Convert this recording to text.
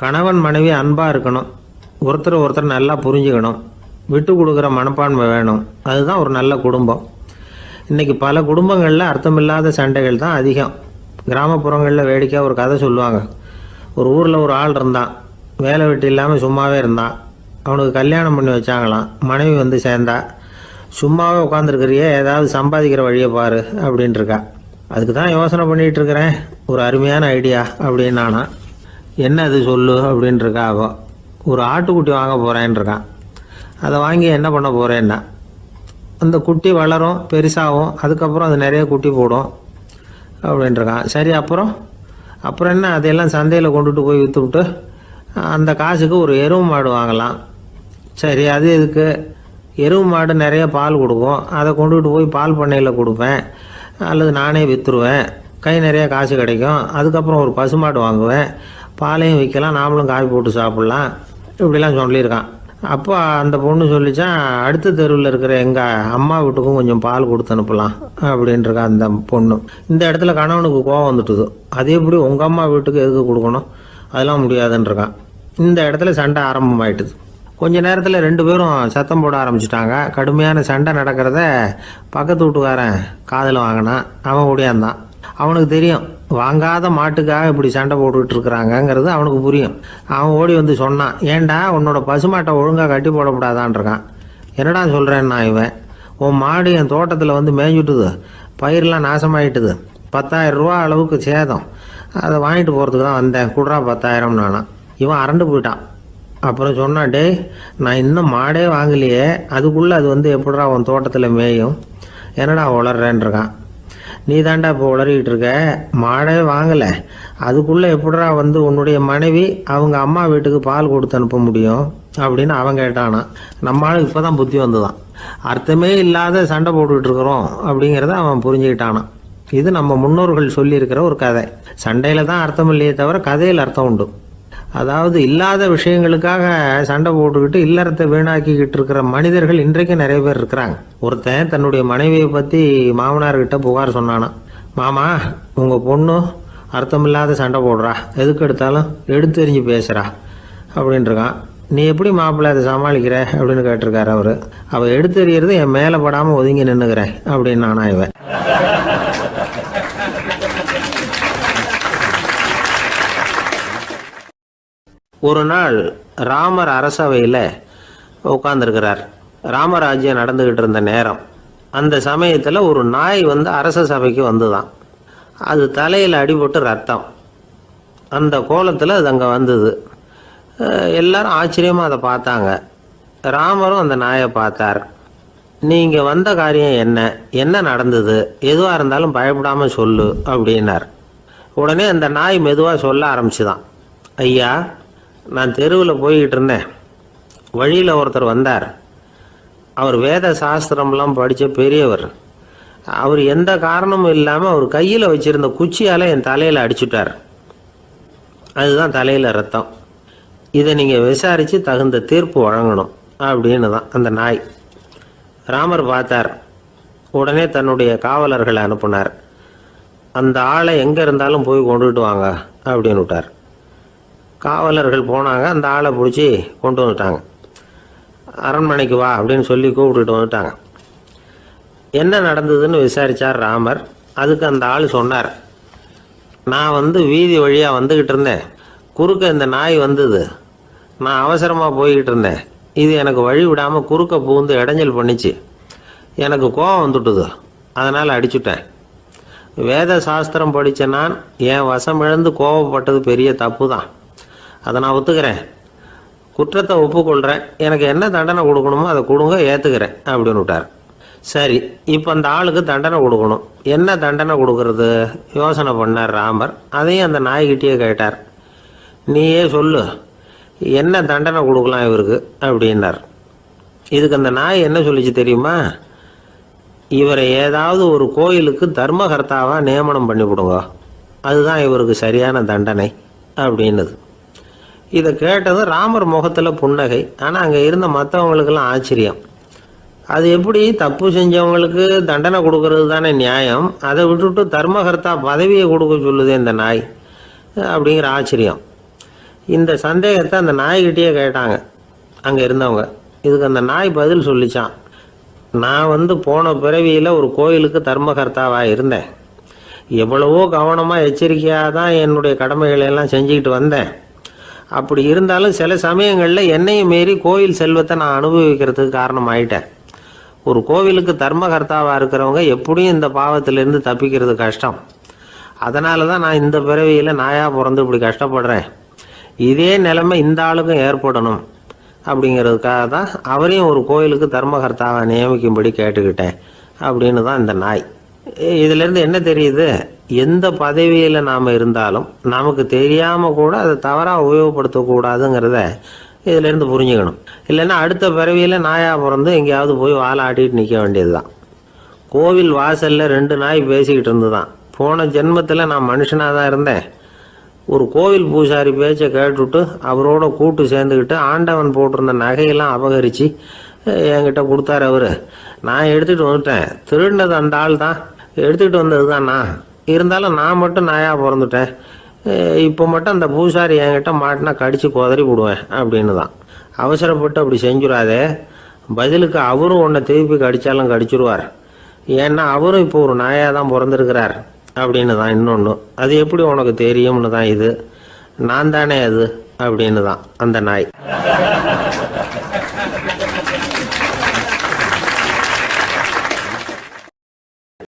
கணவன் மனைவி அன்பாக இருக்கணும். ஒருத்தர் ஒருத்தர் நல்லா புரிஞ்சுக்கணும். விட்டு கொடுக்குற மனப்பான்மை வேணும். அதுதான் ஒரு நல்ல குடும்பம். இன்றைக்கி பல குடும்பங்களில் அர்த்தமில்லாத சண்டைகள் தான் அதிகம். கிராமப்புறங்களில் வேடிக்கையாக ஒரு கதை சொல்லுவாங்க. ஒரு ஊரில் ஒரு ஆள் இருந்தான். வேலை வெட்டி இல்லாமல் சும்மாவே இருந்தான். அவனுக்கு கல்யாணம் பண்ணி வச்சாங்களாம். மனைவி வந்து சேர்ந்தா. சும்மாவே உட்காந்துருக்கிறியே ஏதாவது சம்பாதிக்கிற வழியை பாரு அப்படின்ட்டுருக்கா அதுக்கு தான் யோசனை பண்ணிகிட்டு இருக்கிறேன். ஒரு அருமையான ஐடியா அப்படின்னு நானா என்ன அது சொல்லு அப்படின்ட்டு அவன் ஒரு ஆட்டுக்குட்டி வாங்க போகிறேன் இருக்கான் அதை வாங்கி என்ன பண்ண போகிறேன்னா அந்த குட்டி வளரும் பெருசாகும் அதுக்கப்புறம் அது நிறைய குட்டி போடும் அப்படின்ட்டுருக்கான் சரி அப்புறம்? அப்புறம் என்ன அதையெல்லாம் சந்தையில் கொண்டுட்டு போய் விற்றுவிட்டு அந்த காசுக்கு ஒரு எருவு மாடு வாங்கலாம். சரி அது இதுக்கு எருவு மாடு நிறைய பால் கொடுக்கும். அதை கொண்டுகிட்டு போய் பால் பண்ணையில் கொடுப்பேன். அல்லது நானே விற்றுருவேன் கை நிறைய காசு கிடைக்கும். அதுக்கப்புறம் ஒரு பசுமாடு வாங்குவேன். பாலையும் விற்கலாம் நாமளும் காய் போட்டு சாப்பிட்லாம். இப்படிலாம் சொல்லியிருக்கான். அப்போ அந்த பொண்ணு சொல்லிச்சான் அடுத்த தெருவில் இருக்கிற எங்கள் அம்மா வீட்டுக்கும் கொஞ்சம் பால் கொடுத்து அனுப்பலாம் அப்படின்ட்டுருக்கா அந்த பொண்ணு. இந்த இடத்துல கணவனுக்கு கோவம் வந்துட்டுது. அது எப்படி உங்கள் அம்மா வீட்டுக்கு எதுக்கு கொடுக்கணும்? அதெல்லாம் முடியாதுன்றிருக்கான். இந்த இடத்துல சண்டை ஆரம்பமாயிட்டுது. கொஞ்ச நேரத்தில் ரெண்டு பேரும் சத்தம் போட ஆரம்பிச்சிட்டாங்க. கடுமையான சண்டை நடக்கிறத பக்கத்து வீட்டுக்காரன் காதில் வாங்கினான். அவன் ஓடியாந்தான் அவனுக்கு தெரியும் வாங்காத மாட்டுக்காக இப்படி சண்டை போட்டுக்கிட்டு இருக்கிறாங்கங்கிறது அவனுக்கு புரியும். அவன் ஓடி வந்து சொன்னான் ஏன்டா உன்னோட பசுமாட்டை ஒழுங்காக கட்டி போடக்கூடாதான்னு இருக்கான் என்னடா நான் இவன்? உன் மாடு என் தோட்டத்தில் வந்து மேய்ஞ்சுட்டுது. பயிரெலாம் நாசமாயிட்டுது. பத்தாயிரம் ரூபா அளவுக்கு சேதம். அதை வாங்கிட்டு போகிறதுக்கு தான் வந்தேன். குடுறா பத்தாயிரம் நானான் இவன் அரண்டு போயிட்டான். அப்புறம் சொன்னான் நான் இன்னும் மாடே வாங்கலையே. அதுக்குள்ளே அது வந்து எப்படிடா உன் தோட்டத்தில் மேயும்? என்னடா உளறேன்னு இருக்கான் நீ தாண்டா இப்போ உளறிக்கிட்டு இருக்க? மாடே வாங்கலை. அதுக்குள்ளே எப்படா வந்து உன்னுடைய மனைவி அவங்க அம்மா வீட்டுக்கு பால் கொடுத்து அனுப்ப முடியும்? அப்படின்னு அவன் கேட்டானா. நம்ம ஆளுக்கு இப்போ தான் புத்தி வந்துதான். அர்த்தமே இல்லாத சண்டை போட்டுக்கிட்டு இருக்கிறோம் அப்படிங்கிறத அவன் புரிஞ்சுக்கிட்டானான் இது நம்ம முன்னோர்கள் சொல்லியிருக்கிற ஒரு கதை. சண்டையில் தான் அர்த்தம் இல்லையே தவிர கதையில் அர்த்தம் உண்டு. அதாவது இல்லாத விஷயங்களுக்காக சண்டை போட்டுக்கிட்டு இல்லறத்தை வீணாக்கிக்கிட்டு இருக்கிற மனிதர்கள் இன்றைக்கு நிறைய பேர் இருக்கிறாங்க. ஒருத்தன் தன்னுடைய மனைவியை பற்றி மாமனார்கிட்ட புகார் சொன்னானா மாமா உங்கள் பொண்ணு அர்த்தமில்லாத சண்டை போடுறா. எதுக்கு எடுத்தாலும் எடுத்தெறிஞ்சு பேசுகிறா அப்படின்ட்டுருக்கான் நீ எப்படி மாப்பிள்ளை அதை சமாளிக்கிற? அப்படின்னு கேட்டிருக்காரு அவர். அவள் எடுத்தெறியறது என் மேலே படாமல் ஒதுங்கி நின்றுக்கிறேன் அப்படின்னு நானா இவன். ஒரு நாள் ராமர் அரசவையில் உட்காந்துருக்கிறார் ராமராஜ்யம் நடந்துக்கிட்டு இருந்த நேரம். அந்த சமயத்தில் ஒரு நாய் வந்து அரச சபைக்கு வந்துதான். அது தலையில் அடிபட்டு ரத்தம். அந்த கோலத்தில் அது அங்கே வந்தது. எல்லாரும் ஆச்சரியமாக அதை பார்த்தாங்க. ராமரும் அந்த நாயை பார்த்தார். நீங்கள் வந்த காரியம் என்ன? என்ன நடந்தது? எதுவாக இருந்தாலும் பயப்படாமல் சொல்லு அப்படின்னார். உடனே அந்த நாய் மெதுவாக சொல்ல ஆரம்பிச்சுதான். ஐயா நான் தெருவில் போய்கிட்டு இருந்தேன் வழியில் ஒருத்தர் வந்தார். அவர் வேத சாஸ்திரம்லாம் படித்த பெரியவர். அவர் எந்த காரணமும் இல்லாமல் அவர் கையில் வச்சிருந்த குச்சியால் என் தலையில் அடிச்சுட்டார். அதுதான் தலையில் ரத்தம். இதை நீங்கள் விசாரித்து தகுந்த தீர்ப்பு வழங்கணும் அப்படின்னு தான் அந்த நாய். ராமர் பார்த்தார். உடனே தன்னுடைய காவலர்களை அனுப்புனார். அந்த ஆளை எங்கே இருந்தாலும் போய் கொண்டுட்டு வாங்க அப்படின்னு விட்டார் காவலர்கள் போனாங்க அந்த ஆளை பிடிச்சி கொண்டு வந்துட்டாங்க. அரண்மனைக்கு வா அப்படின்னு சொல்லி கூப்பிட்டுட்டு வந்துட்டாங்க. என்ன நடந்ததுன்னு விசாரித்தார் ராமர். அதுக்கு அந்த ஆள் சொன்னார் நான் வந்து வீதி வழியாக வந்துக்கிட்டு இருந்தேன். குறுக்க இந்த நாய் வந்தது. நான் அவசரமாக போய்கிட்டு இருந்தேன். இது எனக்கு வழி விடாமல் குறுக்க பூந்து இடைஞ்சல் பண்ணிச்சு. எனக்கு கோவம் வந்துட்டுது. அதனால் அடிச்சுட்டேன். வேத சாஸ்திரம் படித்த நான் என் வசம் இழந்து கோவப்பட்டது பெரிய தப்பு தான் அதை நான் ஒத்துக்கிறேன். குற்றத்தை ஒப்புக்கொள்கிறேன் எனக்கு என்ன தண்டனை கொடுக்கணுமோ அதை கொடுங்க ஏற்றுக்கிறேன் அப்படின்னு விட்டார். சரி இப்போ அந்த ஆளுக்கு தண்டனை கொடுக்கணும். என்ன தண்டனை கொடுக்கறது? யோசனை பண்ணார் ராமர். அதையும் அந்த நாய்கிட்டேயே கேட்டார். நீயே சொல்லு என்ன தண்டனை கொடுக்கலாம் இவருக்கு? அப்படின்னார். இதுக்கு அந்த நாய் என்ன சொல்லிச்சு தெரியுமா? இவரை ஏதாவது ஒரு கோயிலுக்கு தர்மகர்த்தாவாக நியமனம் பண்ணிவிடுங்க. அதுதான் இவருக்கு சரியான தண்டனை அப்படின்னுது. இதை கேட்டது ராமர் முகத்தில் புன்னகை. ஆனால் அங்கே இருந்த மற்றவங்களுக்கெல்லாம் ஆச்சரியம். அது எப்படி? தப்பு செஞ்சவங்களுக்கு தண்டனை கொடுக்கறது தானே நியாயம். அதை விட்டுட்டு தர்மகர்த்தா பதவியை கொடுக்க சொல்லுது இந்த நாய் அப்படிங்கிற ஆச்சரியம். இந்த சந்தேகத்தை அந்த நாய்கிட்டயே கேட்டாங்க. அங்கே இருந்தவங்க. இதுக்கு அந்த நாய் பதில் சொல்லிச்சான். நான் வந்து போன பிறவியில் ஒரு கோயிலுக்கு தர்மகர்த்தாவாக இருந்தேன். எவ்வளவோ கவனமாக எச்சரிக்கையாக தான் என்னுடைய கடமைகளை எல்லாம் செஞ்சுக்கிட்டு வந்தேன். அப்படி இருந்தாலும் சில சமயங்களில் என்னையும் மீறி கோயில் செல்வத்தை நான் அனுபவிக்கிறதுக்கு காரணமாயிட்டேன். ஒரு கோவிலுக்கு தர்மகர்த்தாவாக இருக்கிறவங்க எப்படியும் இந்த பாவத்திலேருந்து தப்பிக்கிறது கஷ்டம். அதனால தான் நான் இந்த பிறவியில் நாயாக பிறந்து இப்படி கஷ்டப்படுறேன். இதே நிலைமை இந்த ஆளுக்கும் ஏற்படணும் அப்படிங்கிறதுக்காக தான் அவரையும் ஒரு கோயிலுக்கு தர்மகர்த்தாவை நியமிக்கும்படி கேட்டுக்கிட்டேன். அப்படின்னு தான் இந்த நாய். இதுலேருந்து என்ன தெரியுது? எந்த பதவியில் நாம் இருந்தாலும் நமக்கு தெரியாமல் கூட அதை தவறாக உபயோகப்படுத்தக்கூடாதுங்கிறத இதிலேருந்து புரிஞ்சுக்கணும். இல்லைன்னா அடுத்த பிறவியில் நாயாக பிறந்து எங்கேயாவது போய் வாழை ஆட்டிட்டு நிற்க வேண்டியது தான் கோவில் வாசலில் ரெண்டு நாய் பேசிக்கிட்டு இருந்து தான் போன ஜென்மத்தில் நான் மனுஷனாக தான் இருந்தேன். ஒரு கோவில் பூசாரி பேச்சை கேட்டுவிட்டு அவரோட கூட்டு சேர்ந்துக்கிட்டு ஆண்டவன் போட்டிருந்த நகையெல்லாம் அபகரித்து என்கிட்ட கொடுத்தாரு அவர். நான் எடுத்துகிட்டு வந்துட்டேன். திருடினது அந்த ஆள் தான் எடுத்துக்கிட்டு வந்தது இருந்தாலும் நான் மட்டும் நாயாக பிறந்துட்டேன். இப்போ மட்டும் அந்த பூசாரி என்கிட்ட மாட்டினா கடிச்சு குதறி விடுவேன் அப்படின்னு தான் அவசரப்பட்டு அப்படி செஞ்சுடாதே. பதிலுக்கு அவரும் உன்னை திருப்பி கடிச்சாலும் கடிச்சிருவார். ஏன்னா அவரும் இப்போ ஒரு நாயாக தான் பிறந்திருக்கிறார் அப்படின்னு தான் இன்னொன்று அது எப்படி உனக்கு தெரியும்னு தான் இது. நான் தானே அது அப்படின்னு தான் அந்த நாய்.